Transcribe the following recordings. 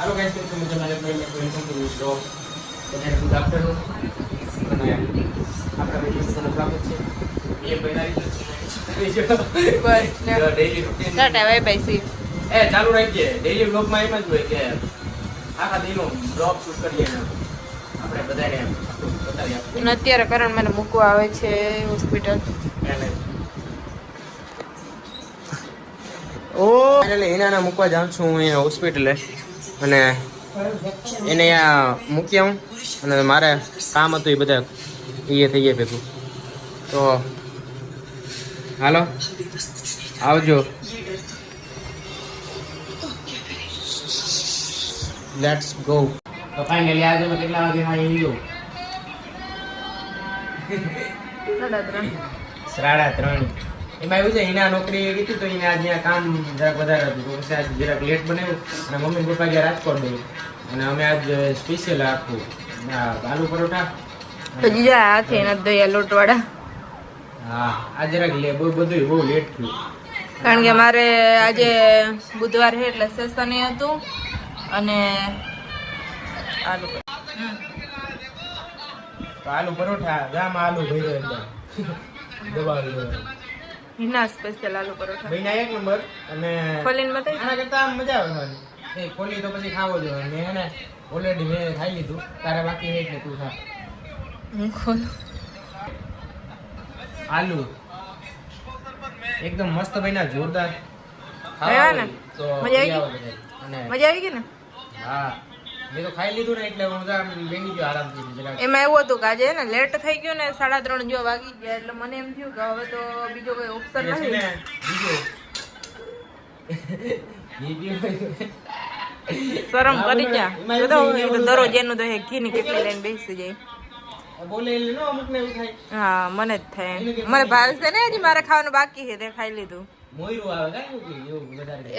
હાલો guys કેમ છો? મજામાં? એટલે વેલકમ ટુ બ્લોગ બધાને ગુડ આફ્ટરનૂન અને આપણા વીડિયો બધાનું સ્વાગત છે. એ ને. Daily routine tata bye bye C એ ચાલુ રાખજે. ડેઈલી બ્લોગમાં એમ જ હોય કે આખા દિનનો બ્લોગ શૂટ કરીએ ને આપણે બધાને બતાવી આપીએ. અને અત્યારે કરણ મને મૂકવા આવે છે હોસ્પિટલ ઓ એટલે એના મૂકવા જાઉં છું હું અહીંયા હોસ્પિટલે અને એને અહીંયા મૂકી હું અને મારે કામ હતું એ બધા એ થઈ ગયા ભેગું. તો હાલો આવજો. લેટ્સ ગો તો ફાઇનલી આજે મેં કેટલા વાગે સાડા ત્રણ. સાડા ત્રણ. એમાં એવું છે એના નોકરી કીધી તો એને આજે કામ જરાક વધારે હતું. તો પછી આજે જરાક લેટ બનાવ્યું અને મમ્મી પપ્પા ગયા રાજકોટ ગયું અને અમે આજ સ્પેશિયલ આખું આલુ પરોઠા. તો જીજા હાથે નથી દયા લોટવાળા. હા આ જરાક લે બહુ બધું બહુ લેટ થયું. કારણ કે મારે આજે બુધવાર છે એટલે સેશન હતું. અને આલુ. આલુ પરોઠા જામ આલુ ભર્યો એકદમ. દબાવી હિના સ્પેશિયલ આલુ પરોઠા. મહિના એક નંબર અને ખોલીને બતાવી આના કરતા મજા આવે એ ખોલી તો પછી ખાવો જોઈએ મેં એને ઓલરેડી મેં ખાઈ લીધું. તારે બાકી હે એટલે તું ખા? હું ખોલું. આલુ. એકદમ મસ્ત બન્યા જોરદાર. આવ્યા ને? તો મજા આવી ગઈ? અને મજા આવી ગઈ ને? હા. મેં તો ખાઈ લીધું ને એટલે હું બેસી ગયો આરામથી એમાં એવું હતું કે આજે ને લેટ થઈ ગયો ને સાડા ત્રણ જો વાગી ગયા એટલે મને એમ થયું કે હવે તો બીજો કોઈ ઓપ્શન નથી શરમ કરી જા તો દરરોજ એનું તો ઘી ની કેટલી લઈને બેસી જાય. હા મને જ થાય મને ભાવશે ને હજી મારે ખાવાનું બાકી છે તે ખાઈ લીધું.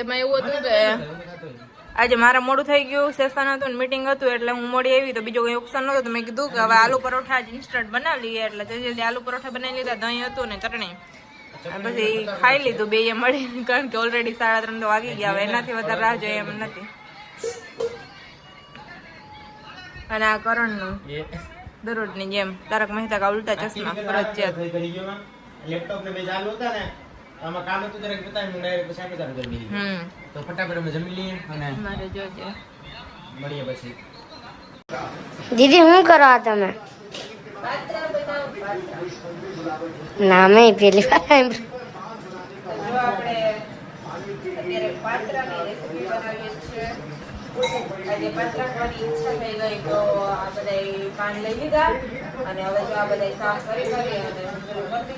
એમાં એવું હતું કે. આજે મારે મોડું થઈ ગયું સેશન હતું મીટિંગ હતું એટલે હું મોડી આવી તો બીજો કોઈ ઓપ્શન નહોતો તો મેં કીધું કે હવે આલુ પરોઠા જ ઇન્સ્ટન્ટ બનાવી લઈએ એટલે જલ્દી જલ્દી આલુ પરોઠા બનાવી લીધા દહીં હતું ને ચટણી. પછી ખાઈ લીધું બે એ મળી કારણ કે ઓલરેડી સાડા ત્રણ તો વાગી ગયા હવે એનાથી વધારે રાહ જોઈએ એમ નથી. અને આ કરણનું દરરોજની જેમ તારક મહેતા કા ઉલ્ટા ચશ્મા ફરજિયાત. લેપટોપ ને બે ચાલુ હતા ને આમાં કામ હતું જરાક બતાવી હું ડાયરેક્ટ પછી આગળ ચાલુ કરી દીધી તો ફટાફટ અમે જમી લઈએ અને મારે જોજે. મળીએ પછી. દીદી શું કરો તમે? ના મેં પેલી વાર આપણે આજે ઈચ્છા થઈ ગઈ તો આ બધા પાન લઈ લીધા. અને હવે જો આ બધા સાફ કરી કરી અને શરૂ કરી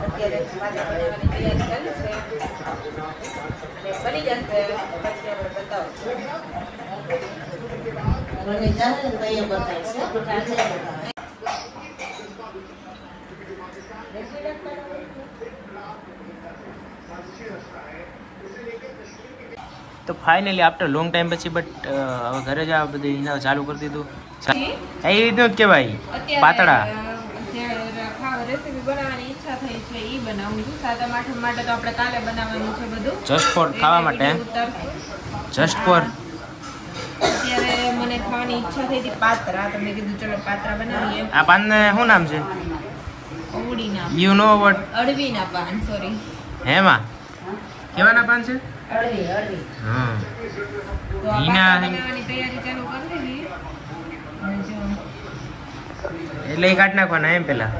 અત્યારે પાત્રા બનાવવાની તૈયારી ચાલુ છે. અને બની જશે. પછી આપણે બતાવશું. તો ફાઇનલી આફ્ટર લોંગ ટાઈમ પછી બટ હવે ઘરે જ આ બધું ચાલુ કરી દીધું. એ રીતનું જ કહેવાય પાતળા. ઈચ્છા થઈ છે ઈ બનાવું છું. સાતમ આઠમ માટે તો આપણે કાલે બનાવવાનું બધું. જસ્ટ ફોર ખાવા માટે? જસ્ટ ફોર અત્યારે મને ખાવાની ઈચ્છા થઈ હતી પાત્રા. તો મેં કીધું ચલો પાત્રા બનાવીએ. આ પાનને શું નામ છે? યુ નો વટ અળવીના પાન સોરી હેમાં? કેવાના પાન છે? હા. બનાવવાની તૈયારી ચાલુ કરી દીધી. એટલે એ કાઢ નાખવાના એમ પેલા?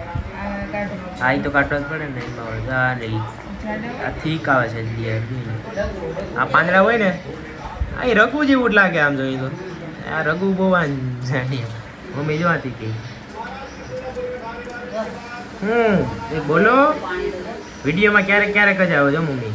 હા એ તો કાઢવા જ પડે ને એમાં વળગા ને આ થીક આવે છે આ પાંદડા હોય ને આ એ રઘુ જેવું જ લાગે આમ જોઈએ તો આ રઘુ બહુ મમ્મી જોવાતી કે. હમ એ બોલો. વિડીયોમાં ક્યારેક ક્યારેક જ આવો છો મમ્મી.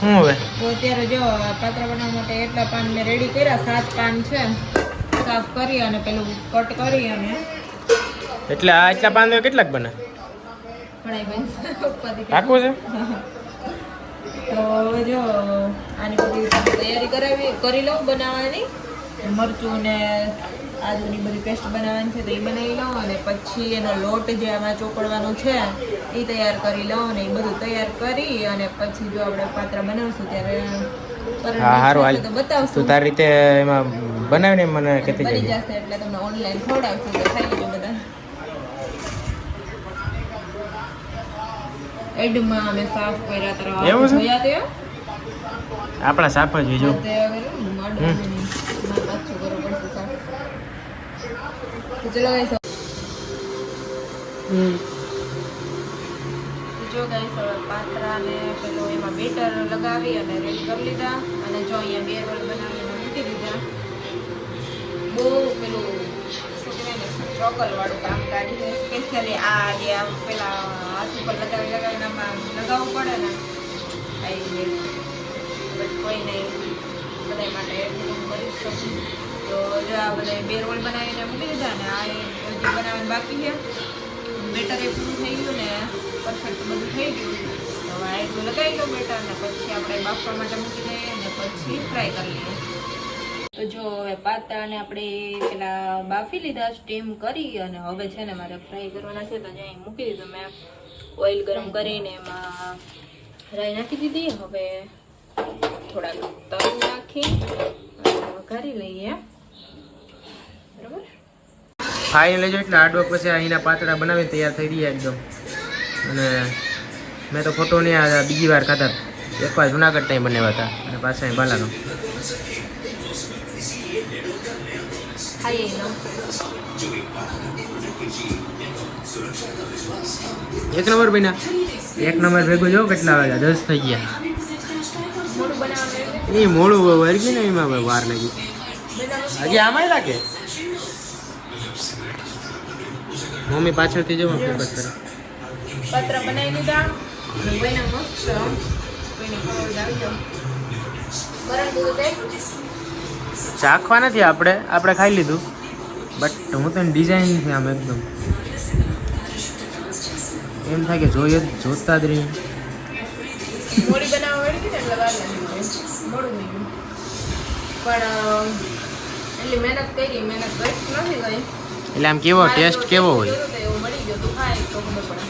શું હવે? અત્યારે જો પાત્ર બનાવવા માટે એટલા પાન મેં રેડી કર્યા સાત પાન છે સાફ કરી અને પેલું કટ કરી અને એટલે આ એટલા પાન કેટલાક બને? રાખવું છે? તો જો આની બધી તૈયારી કરાવી કરી લઉં બનાવવાની. મરચું ને આદુની બધી પેસ્ટ બનાવવાની છે તો એ બનાવી લઉં અને પછી એનો લોટ જે આમાં ચોપડવાનો છે એ તૈયાર કરી લઉં અને એ બધું તૈયાર કરી અને પછી જો આપણે પાત્રા બનાવશું ત્યારે હા હારું. હાલ તો બતાવશું. તારી રીતે એમાં બનાવીને મને કહેતી બની જશે એટલે તમને ઓનલાઈન ખવડાવશું તો ખાઈ લેજો બધા. એડમાં અમે સાફ કર્યા તરફ જોયા તે? આપણા સાફ જ જોઈજો નહીં. પાછું કરવું પડશે તો જો guys, હવે પાત્રાને પેલું એમાં બેટર લગાવી અને રેડી કરી લીધા. અને જો અહીંયા બે રોલ બનાવીને મૂકી દીધા. બહુ પેલું શું કહેવાય વાળું કામ કાઢી સ્પેશિયલી આ જે પેલા હાથ ઉપર લગાવી લગાવીને લગાવવું પડે ને આવી બટ કોઈ નહીં. બધા માટે કરી શકું તો જો આ બધા બે રોલ બનાવીને મૂકી દીધા ને આ બનાવીને બનાવવાનું બાકી છે. બેટર એ પૂરું થઈ ગયું ને પરફેક્ટ બધું થઈ ગયું. તો આ એટલું લગાવી દો બેટર ને પછી આપણે બાફવા માટે મૂકી દઈએ ને પછી ફ્રાય કરી લઈએ. તો જો હવે પાત્રાને આપણે પેલા બાફી લીધા સ્ટીમ કરી અને હવે છે ને મારે ફ્રાય કરવાના છે તો જ્યાં મૂકી દીધું. મેં ઓઇલ ગરમ કરીને એમાં ફ્રાય નાખી દીધી. હવે થોડાક તલ નાખી વઘારી લઈએ. બરાબર? ફાઇનલી જો એટલે હાર્ડવર્ક પછી અહીંના પાતળા બનાવી તૈયાર થઈ રહ્યા એકદમ. અને મેં તો ફોટો નહીં આ બીજી વાર ખાધા. એકવાર જુનાગઢ ટાઈમ બનાવ્યા હતા. અને પાછા અહીં બાલાનો. એક નંબર બન્યા એક નંબર ભેગું જો કેટલા વાગ્યા? દસ થઈ ગયા. એ મોડું વર્ગી ને એમાં વાર લાગી. હજી આમાં લાગે મમ્મી પાછળથી જો પેપર કરે. પત્ર બનાવી દીધા કોઈને મસ્ત કોઈને ખબર આવી જાવ ગરમ દૂધ છે. ચાખવા નથી આપણે આપણે ખાઈ લીધું. બટ હું તો ડિઝાઇન છે આમ એકદમ. એમ થાય કે જોઈએ જોતા જ રહી મોડી બનાવવા વાળી હતી એટલે વાર લાગી ગઈ મોડું થઈ ગયું પણ એટલી મહેનત કરી મહેનત વેસ્ટ નથી ગઈ એટલે આમ કેવો ટેસ્ટ કેવો હોય મળી ગયો તું ખાય તો ખબર પડે.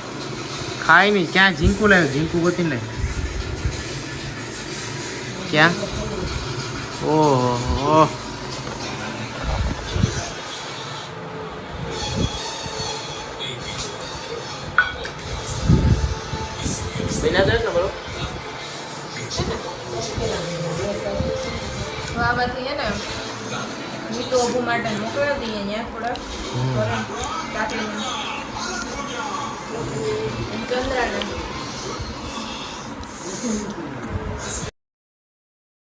ખાય નહીં ક્યાં ઝીંકું લાવ્યો ઝીંકું ગોતી લે. ક્યાં? ઓહો બિના તો આમાંથી હે ને મીઠું ઊભું માટે મોકલાવી દઈએ અહીંયા થોડા. થોડાક કાકડીને ચંદ્રાને